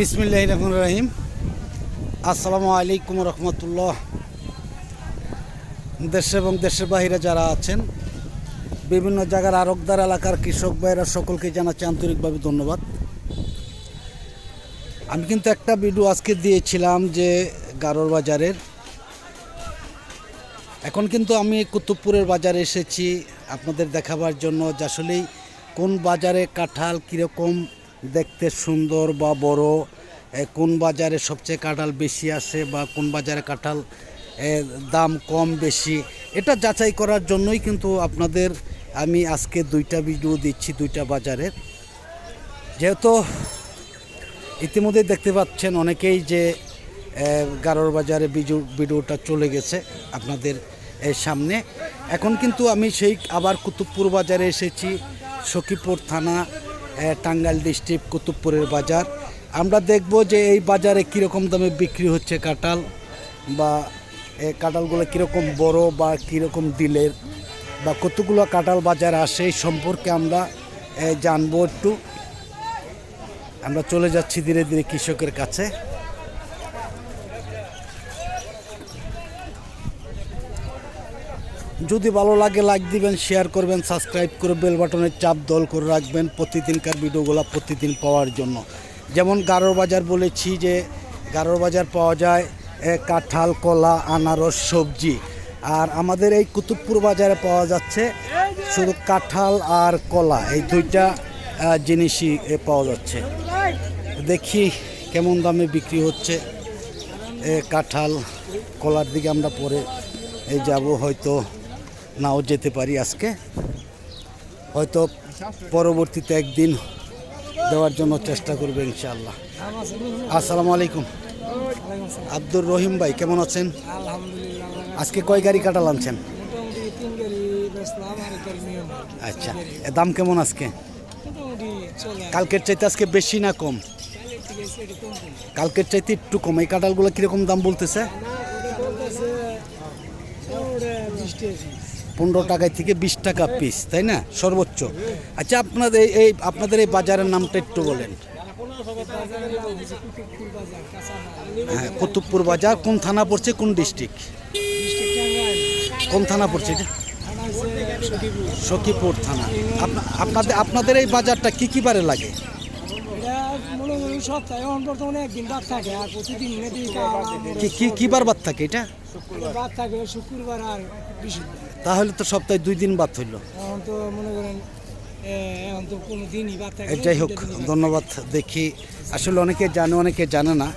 বিসমিল্লাহ রহমান রহিম। আসসালামু আলাইকুম রহমতুল্লাহ। দেশে এবং দেশের বাহিরে যারা আছেন, বিভিন্ন জায়গার আরকদার এলাকার কৃষক ভাইরা সকলকে জানাচ্ছি আন্তরিকভাবে ধন্যবাদ। আমি কিন্তু একটা ভিডিও আজকে দিয়েছিলাম যে গারোর বাজারের। এখন কিন্তু আমি কুতুবপুরের বাজারে এসেছি, আপনাদের দেখাবার জন্য যে আসলেই কোন বাজারে কাঁঠাল কীরকম দেখতে সুন্দর বা বড় কোন বাজারে সবচেয়ে কাঁঠাল বেশি আসে বা কোন বাজারে কাঁঠাল দাম কম বেশি, এটা যাচাই করার জন্যই কিন্তু আপনাদের আমি আজকে দুইটা ভিডিও দিচ্ছি, দুইটা বাজারের যেহেতু ইতিমধ্যে দেখতে পাচ্ছেন অনেকেই যে গারোর বাজারে বিজু ভিডিওটা চলে গেছে আপনাদের সামনে। এখন কিন্তু আমি সেই আবার কুতুবপুর বাজারে এসেছি, সখীপুর থানা টাঙ্গাইল ডিস্ট্রিক্ট কুতুবপুরের বাজার। আমরা দেখব যে এই বাজারে কীরকম দামে বিক্রি হচ্ছে কাঁঠাল বা এই কাঁঠালগুলো কীরকম বড় বা কীরকম দিলের বা কতগুলো কাঁঠাল বাজার আসে এই সম্পর্কে আমরা জানব একটু। আমরা চলে যাচ্ছি ধীরে ধীরে কৃষকের কাছে। যদি ভালো লাগে লাইক দিবেন শেয়ার করবেন সাবস্ক্রাইব করে বেল বাটনের চাপ দল করে রাখবেন প্রতিদিনকার ভিডিওগুলো প্রতিদিন পাওয়ার জন্য। যেমন গারোর বাজার বলেছি যে, গারোর বাজার পাওয়া যায় কাঁঠাল, কলা, আনারস, সবজি। আর আমাদের এই কুতুবপুর বাজারে পাওয়া যাচ্ছে শুধু কাঁঠাল আর কলা, এই দুইটা জিনিসই পাওয়া যাচ্ছে। দেখি কেমন দামে বিক্রি হচ্ছে। কাঁঠাল, কলার দিকে আমরা পরে এই যাব হয়তো। নাও যেতে পারি আজকে। হয়তো পরবর্তীতে একদিন দেওয়ার জন্য চেষ্টা করবে ইনশাআল্লাহ। আসসালামু আলাইকুম। আব্দুর রহিম ভাই কেমন আছেন? আজকে কয় গাড়ি কাঁঠাল আনছেন। আচ্ছা এ দাম কেমন আজকে? কালকের চাইতে আজকে বেশি না কম। কালকের চাইতে একটু কম। এই কাঁঠালগুলো কীরকম দাম বলতেছে? পনেরো টাকায় থেকে বিশ টাকা পিস তাই না? সর্বোচ্চ। আচ্ছা আপনাদের এই- আপনাদের এই বাজারের নামটা একটু বলেন। হ্যাঁ কুতুবপুর বাজার, কোন থানা পড়ছে, কোন ডিস্ট্রিক্ট কোন থানা পড়ছে এটা? সখীপুর থানা। আপনাদের আপনাদের এই বাজারটা কি কি বারে লাগে? সপ্তাহে কি কি কি বার থাকে এটা? থাকে, শুক্রবার আর বৃহস্পতিবার। তাহলে তো সপ্তাহে দুই দিন বাদ হইল। এখন তো মনে করেন এখন তো কোনো দিনই বাদ যাই হোক ধন্যবাদ দেখি। আসলে অনেকে জানে অনেকে জানে না।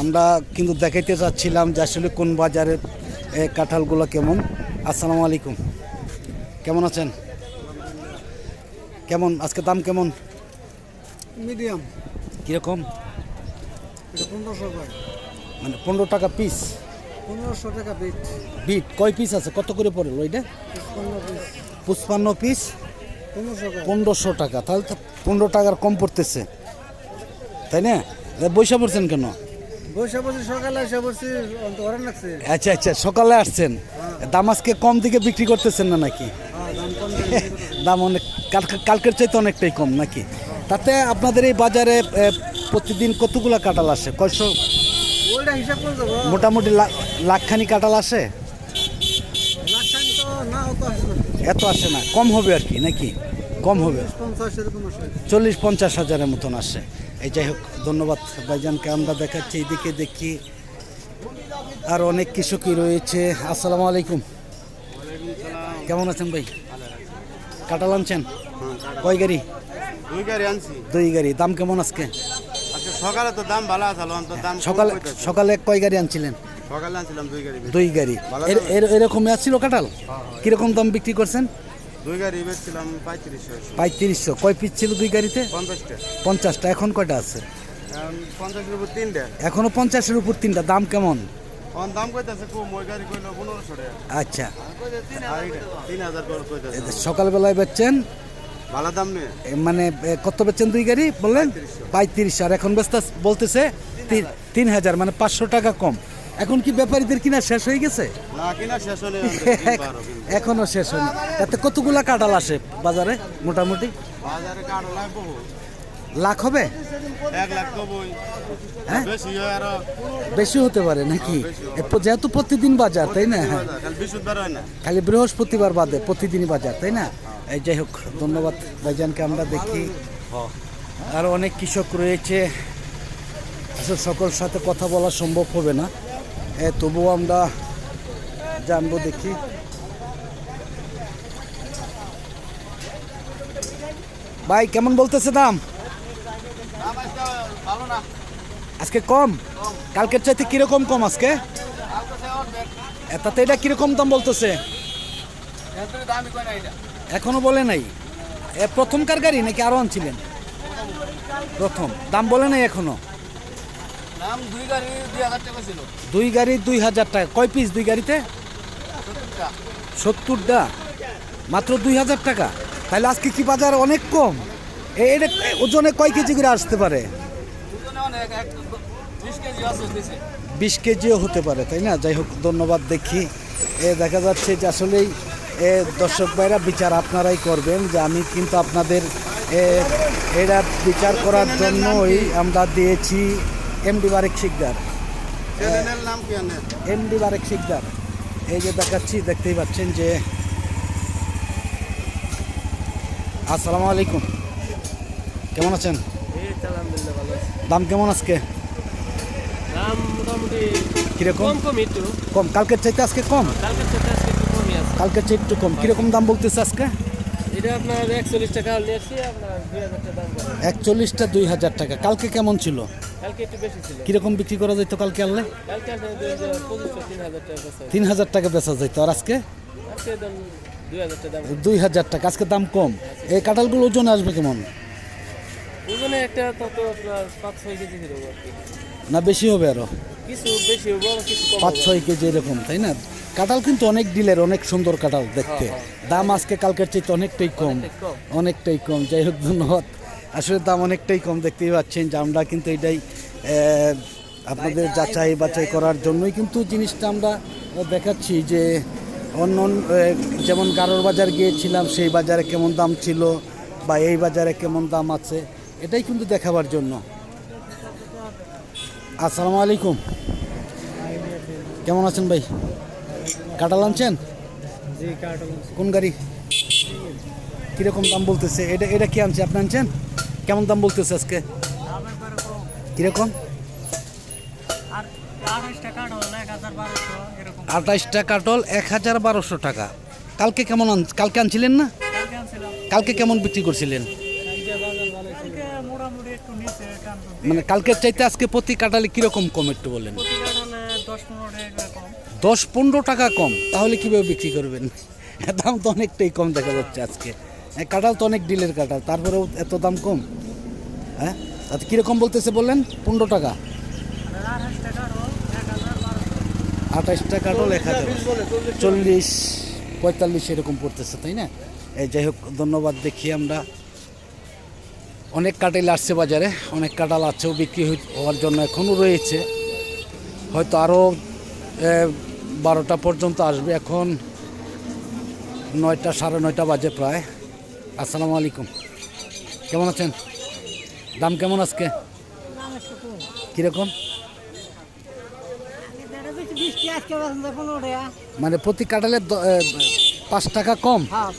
আমরা কিন্তু দেখাইতে চাচ্ছিলাম যে আসলে কোন বাজারের এ, কাঁঠালগুলো কেমন। আসসালামু আলাইকুম। কেমন আছেন? কেমন? আজকে দাম কেমন? মিডিয়াম। কীরকম? পনেরোশো মানে পনেরো টাকা পিস। পনেরোশো টাকা বিট বিট কয় পিস আছে? কত করে পড়ে ওইটা? পনেরো পিস পনেরোশো টাকা। তাহলে তো পনেরো টাকার কম পড়তেছে। তাই না? বৈশা পড়ছেন কেন? বসে বসে সকালে এসে লাগছে আচ্ছা আচ্ছা সকালে আসছেন। দাম আজকে কম দিকে বিক্রি করতেছেন না নাকি? হ্যাঁ দাম অনেক কালকে- কালকের চাইতে অনেকটাই কম নাকি? তাতে আপনাদের এই বাজারে প্রতিদিন কতগুলা কাঁঠাল আসে? কয়শো মোটামুটি লাখখানি কাঁঠাল অত আসবে এত আসে না কম হবে আর কি নাকি? কম হবে। চল্লিশ পঞ্চাশ হাজারের মতন আসে। এই যাই হোক ধন্যবাদ ভাইজানকে আমরা দেখাচ্ছি এইদিকে দেখি। আর অনেক কৃষকই রয়েছে। আসসালামু আলাইকুম। কেমন আছেন ভাই? কাঁঠাল আনছেন? কয় গাড়ি? দুই গাড়ি আনছি। দুই গাড়ি। দাম কেমন আজকে? সকালে তো দাম ভালো আছে তো দাম সকালে। সকালে কয় গাড়ি আনছিলেন? সকালে আনছিলাম দুই গাড়ি দুই গাড়ি। এরকম আসছিল কাঁঠাল? কীরকম দাম বিক্রি করছেন? দুই গাড়ি বেচছিলাম পঁয়ত্রিশশো। পঁয়ত্রিশশো। কয় পিস ছিল দুই গাড়িতে? পঞ্চাশটা। পঞ্চাশটা। এখন কয়টা আছে? পঞ্চাশের উপর তিনটা। এখনও পঞ্চাশের উপর তিনটা। দাম কেমন? আচ্ছা। সকালবেলায় বেচছেন ভালো দাম নেই মানে কত বেচছেন দুই গাড়ি? বললেন পঁয়ত্রিশ আর এখন বেচতে বলতেছে তিন- হাজার মানে পাঁচশো টাকা কম। এখন কি ব্যাপারীদের কিনা শেষ হয়ে গেছে? এখনও শেষ হয়নি। এতে কতগুলা কাঁঠাল আসে বাজারে মোটামুটি? লাখ হবে? হ্যাঁ? বেশি হয় হতে পারে নাকি? যেহেতু প্রতিদিন বাজার তাই হ্যাঁ হয় না। খালি বৃহস্পতিবার বাদে প্রতিদিনই বাজার তাই না? এই যাই হোক, ধন্যবাদ ভাইজানকে আমরা দেখি। আর অনেক কৃষক রয়েছে, আসলে সকল সাথে কথা বলা সম্ভব হবে না। তবুও আমরা জানব, দেখি। ভাই, কেমন বলতেছে দাম? আজকে কম? কালকের চাইতে কীরকম কম আজকে? এটাতে এটা কীরকম দাম বলতেছে? এখনও বলে নাই। এ প্রথমকার গাড়ি নাকি আরও আনছিলেন? প্রথম। দাম বলে নাই এখনও? নাম দুই গাড়ি দুই হাজার টাকা ছিল। দুই গাড়ি দুই হাজার টাকা। কয় পিস দুই গাড়িতে? সত্তরটা। মাত্র দুই হাজার টাকা। তাহলে আজকে কি বাজার অনেক কম? এটা ওজনে কয় কেজি করে আসতে পারে? বিশ কেজিও হতে পারে তাই না? যাই হোক ধন্যবাদ দেখি। এ দেখা যাচ্ছে যে আসলেই দর্শক ভাইরা বিচার আপনারাই করবেন যে আমি কিন্তু আপনাদের এ, এরা বিচার করার জন্যই আমরা দিয়েছি এমডি বারেক শিকদার। চ্যানেলের নাম কি আনে? এমডি বারেক শিকদার। এই যে দেখাচ্ছি দেখতেই পাচ্ছেন যে আসসালামু আলাইকুম। কেমন আছেন? এই তো আলহামদুলিল্লাহ ভালো আছে। দাম কেমন আজকে? কীরকম? কম কম একটু। কম। কালকের চাইতে আজকে কম? কালকের চেয়ে একটু কম। কীরকম দাম বলতেছে আজকে? এটা আপনার একচল্লিশ টাকা আপনার দুই হাজার টাকা দাম একচল্লিশটা দুই হাজার টাকা। কালকে কেমন ছিল? কালকে একটু বেশি ছিল। কীরকম বিক্রি করা যেত কালকে আনলে? কালকে আপনার দুই হাজার পঁচিশশো তিন হাজার টাকা আছে তিন হাজার টাকা বেচা যেত আর আজকে? আজকে দাম দুই হাজার টাকা দাম দুই হাজার টাকা। আজকে দাম কম। এই কাঁঠালগুলো ওজন আসবে কেমন? ওজনে একটা তত আপনার পাঁচ ছয় কেজি ছিল আর কি। না বেশি হবে আরও? কিছু বেশি পাঁচ ছয় কেজি এরকম তাই না? কাঁঠাল কিন্তু অনেক ডিলের অনেক সুন্দর কাঁঠাল দেখতে। দাম আজকে কালকের চাইতে অনেকটাই কম। অনেকটাই কম। যাই হোক ধন্যবাদ। আসলে দাম অনেকটাই কম দেখতেই পাচ্ছেন যে আমরা কিন্তু এটাই আপনাদের যাচাই বাছাই করার জন্যই কিন্তু জিনিসটা আমরা দেখাচ্ছি যে অন্য অন্য, যেমন গারোর বাজার গিয়েছিলাম সেই বাজারে কেমন দাম ছিল বা এই বাজারে কেমন দাম আছে এটাই কিন্তু দেখাবার জন্য। আসসালামু আলাইকুম। কেমন আছেন ভাই? কাঁঠাল আনছেন? কোন গাড়ি? কীরকম দাম বলতেছে? এটা এটা কি আনছে? আপনি আনছেন? কেমন দাম বলতেছে আজকে? কীরকম? আঠাইশটা কাটল এক হাজার বারোশো টাকা। কালকে কেমন আন কালকে আনছিলেন না? কালকে কেমন বিক্রি করছিলেন কালকে বাজার ভালো ছিল কালকে মোটামুটি একটু নিচে টান মানে কালকের চাইতে আজকে প্রতি কাটালে কীরকম কম একটু বলেন? দশ পনেরো টাকা কম। তাহলে কীভাবে বিক্রি করবেন? দাম তো অনেকটাই কম দেখা যাচ্ছে আজকে। হ্যাঁ, কাঁঠাল তো অনেক ডিলের কাঁঠাল তারপরেও এত দাম কম? হ্যাঁ? তাতে কীরকম বলতেছে বললেন? পনেরো টাকা। আঠাশ টাকা ডল এক হাজার। চল্লিশ পঁয়তাল্লিশ এরকম পড়তেছে তাই না? এই যাই হোক ধন্যবাদ দেখি আমরা। অনেক কাটাইল আসছে বাজারে, অনেক কাঁঠাল আছেও বিক্রি হওয়ার জন্য এখনও রয়েছে। হয়তো আরও বারোটা পর্যন্ত আসবে। এখন নয়টা, সাড়ে নয়টা বাজে প্রায়। আসসালামু আলাইকুম। কেমন আছেন? দাম কেমন আজকে? কীরকম? মানে প্রতি দ- পাঁচ টাকা কম? হ্যাঁ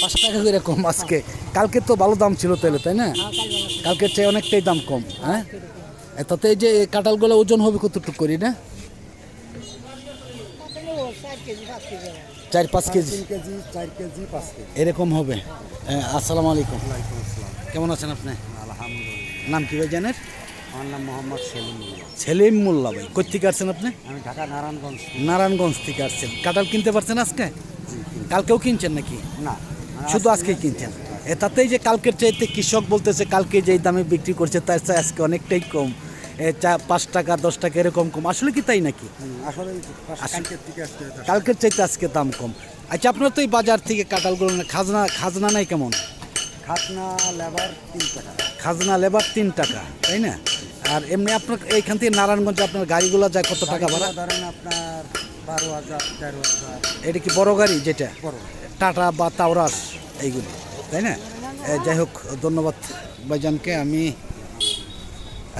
পাঁচ টাকা করে কম আজকে। কালকে তো ভালো দাম ছিল তাহলে তাই না? কালকের চেয়ে অনেকটাই দাম কম হ্যাঁ? তাতে এই যে কাঁঠালগুলো ওজন হবে কতটুকু করি না? চার পাঁচ কেজি। এরকম হবে। হ্যাঁ, আসসালামু আলাইকুম। কেমন আছেন আপনি? আলহামদুলিল্লাহ নাম কি ভাই জানেন আমার নাম মোহাম্মদ সেলিম সেলিম মোল্লা ভাই কোথেকে আসছেন আপনি? আমি ঢাকা নারায়ণগঞ্জ। নারায়ণগঞ্জ থেকে আসছেন। কাঁঠাল কিনতে পারছেন আজকে? কালকেও কিনছেন নাকি? না। শুধু আজকেই কিনছেন? তাতেই যে কালকের চাইতে কৃষক বলতেছে কালকে যেই দামে বিক্রি করছে তার চেয়ে আজকে অনেকটাই কম। চা পাঁচ টাকা দশ টাকা এরকম কম। আসলে কি তাই নাকি? কালকের চাইতে আজকে দাম কম। আচ্ছা আপনার তো এই বাজার থেকে কাঁঠালগুলো না- খাজনা খাজনা নাই কেমন? খাতনা লেবার তিন টাকা। খাজনা লেবার তিন টাকা তাই না? আর এমনি আপনার এইখান থেকে নারায়ণগঞ্জে আপনার গাড়িগুলো যায় কত টাকা ভাড়া? ধরেন আপনার বারো হাজার তেরো হাজার। এটা কি বড় গাড়ি যেটা? টাটা বা তাওরাস? এইগুলি, তাই না? যাই হোক, ধন্যবাদ ভাইজানকে। আমি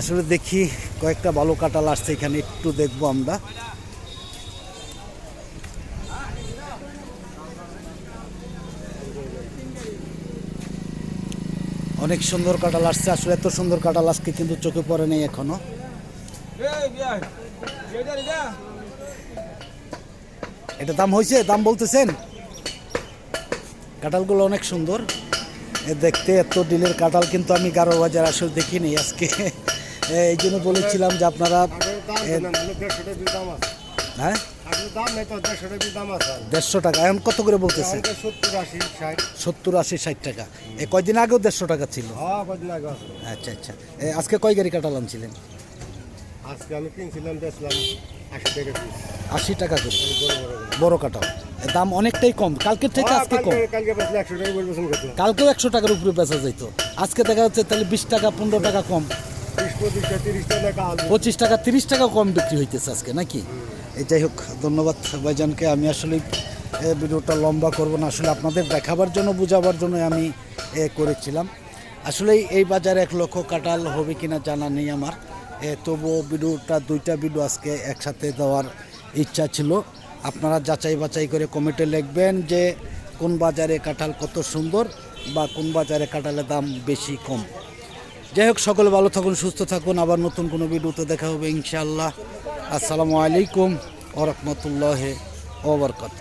আসলে দেখি কয়েকটা ভালো কাঁঠাল আসছে এখানে, একটু দেখব আমরা। অনেক সুন্দর কাঁঠাল আসছে, আসলে এত সুন্দর কাঁঠাল আজকে কিন্তু চোখে পড়ে নেই এখনও। এটা দাম হয়েছে? দাম বলতেছেন? কাঁঠালগুলো অনেক সুন্দর। দেখতে এত ডিলের কাঁঠাল কিন্তু আমি গারো বাজার আসলে দেখিনি আজকে। এই জন্য বলেছিলাম যে আপনারা হ্যাঁ? দেড়শো টাকা। এখন কত করে বলতেছে? সত্তর আশি ষাট টাকা। এ কয়দিন আগেও দেড়শো টাকা ছিল। আচ্ছা আচ্ছা। এ, আজকে কয় গাড়ি কাঁঠাল আনছিলেন? আজকে আমি কিনছিলাম বেচলাম আশি টাকা আশি টাকা করে। বড় কাঁঠাল। দাম অনেকটাই কম। কালকের থেকে হ্যাঁ, আজকে কম। কালকেও একশো টাকার উপরে বেচা যেত আজকে দেখা যাচ্ছে তাহলে বিশ টাকা পনেরো টাকা কম। পঁচিশ টাকা তিরিশ টাকা কম বিক্রি হইতেছে আজকে নাকি? এই যাই হোক ধন্যবাদ ভাইজানকে। আমি আসলে ভিডিওটা লম্বা করব না। আসলে আপনাদের দেখাবার জন্য বোঝাবার জন্য আমি এ, করেছিলাম। আসলে এই বাজারে এক লক্ষ কাটাল হবে কিনা জানা নেই আমার। এ, তবুও ভিডিওটা দুইটা ভিডিও আজকে একসাথে দেওয়ার ইচ্ছা ছিল। আপনারা যাচাই বাছাই করে কমিটি লিখবেন যে কোন বাজারে কাঁঠাল কত সুন্দর বা কোন বাজারে কাঁঠালের দাম বেশি কম। যাই হোক, সকলে ভালো থাকুন, সুস্থ থাকুন। আবার নতুন কোনো ভিডিওতে দেখা হবে ইনশাআল্লাহ। আসসালামু আলাইকুম ওরহমতুল্লাহ ওবরকাত